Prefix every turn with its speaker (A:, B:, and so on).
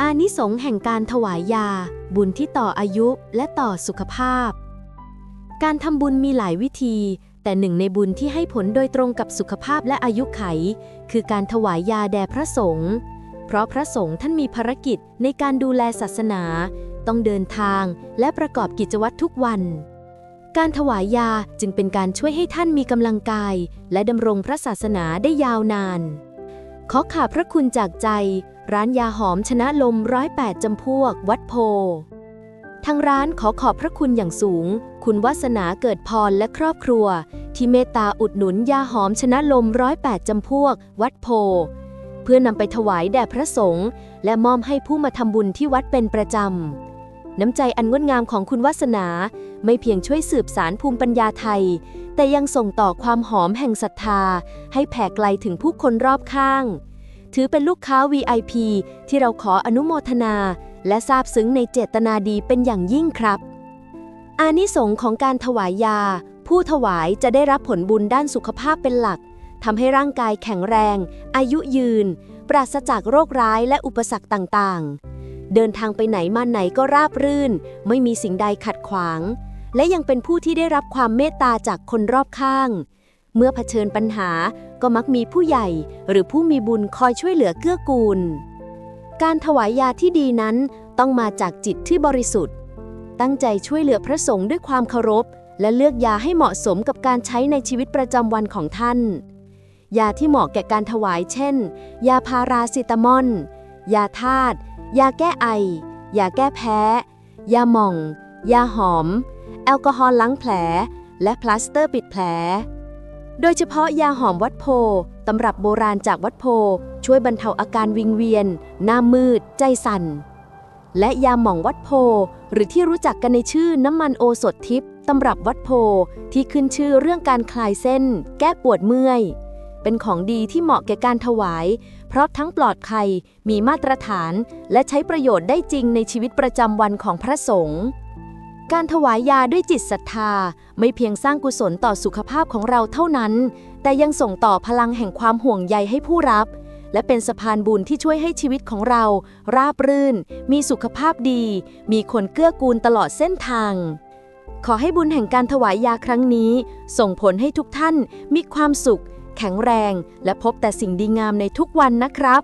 A: อานิสงส์แห่งการถวายยา บุญที่ต่ออายุและต่อสุขภาพ การทำบุญมีหลายวิธี แต่หนึ่งในบุญที่ให้ผลโดยตรงกับสุขภาพและอายุไข คือการถวายยาแด่พระสงฆ์เพราะพระสงฆ์ท่านมีภารกิจในการดูแลศาสนา ต้องเดินทางและประกอบกิจวัตรทุกวัน การถวายยาจึงเป็นการช่วยให้ท่านมีกำลังกาย และดำรงพระศาสนาได้ยาวนาน ขอข่าพระคุณจากใจ ร้านยาหอมชนะลมร้อยแปดจำพวก วัดโพ ทางร้านขอขอบพระคุณอย่างสูง คุณวัสนาเกิดพรและครอบครัว ที่เมตตาอุดหนุนยาหอมชนะลมร้อยแปดจำพวก วัดโพ เพื่อนำไปถวายแด่พระสงฆ์และมอบให้ผู้มาทำบุญที่วัดเป็นประจำ น้ำใจอันงดงามของคุณวัสนา ไม่เพียงช่วยสืบสารภูมิปัญญาไทย แต่ยังส่งต่อความหอมแห่งศรัทธา ให้แผ่ไกลถึงผู้คนรอบข้าง ถือเป็นลูกค้า VIP ที่เราขออนุโมทนา และซาบซึ้งในเจตนาดีเป็นอย่างยิ่งครับ อานิสงส์ของการถวายยา ผู้ถวายจะได้รับผลบุญด้านสุขภาพเป็นหลักทำให้ร่างกายแข็งแรง อายุยืน ปราศจากโรคร้ายและอุปสรรคต่างๆ เดินทางไปไหนมาไหนก็ราบรื่น ไม่มีสิ่งใดขัดขวาง และยังเป็นผู้ที่ได้รับความเมตตาจากคนรอบข้าง เมื่อเผชิญปัญหาก็มักมีผู้ใหญ่ หรือผู้มีบุญคอยช่วยเหลือเกื้อกูล การถวายยาที่ดีนั้นต้องมาจากจิตที่บริสุทธิ์ ตั้งใจช่วยเหลือพระสงฆ์ด้วยความเคารพ และเลือกยาให้เหมาะสมกับการใช้ในชีวิตประจำวันของท่าน ยาที่เหมาะแก่การถวายเช่น ยาพาราซิตามอลยาธาตุ ยาแก้ไอ ยาแก้แพ้ ยาหม่อง ยาหอม แอลกอฮอล์ล้างแผล และพลาสเตอร์ปิดแผล โดยเฉพาะยาหอมวัดโพตำรับโบราณจากวัดโพช่วยบรรเทาอาการวิงเวียน หน้ามืด ใจสั่น และยาหม่องวัดโพ หรือที่รู้จักกันในชื่อน้ำมันโอสถทิพย์ตำรับวัดโพที่ขึ้นชื่อเรื่องการคลายเส้น แก้ปวดเมื่อย เป็นของดีที่เหมาะแก่การถวาย เพราะทั้งปลอดภัย มีมาตรฐาน และใช้ประโยชน์ได้จริงในชีวิตประจำวันของพระสงฆ์การถวายยาด้วยจิตศรัทธา ไม่เพียงสร้างกุศลต่อสุขภาพของเราเท่านั้น แต่ยังส่งต่อพลังแห่งความห่วงใยให้ผู้รับ และเป็นสะพานบุญที่ช่วยให้ชีวิตของเรา ราบรื่น มีสุขภาพดี มีคนเกื้อกูลตลอดเส้นทาง ขอให้บุญแห่งการถวายยาครั้งนี้ ส่งผลให้ทุกท่านมีความสุข แข็งแรง และพบแต่สิ่งดีงามในทุกวันนะครับ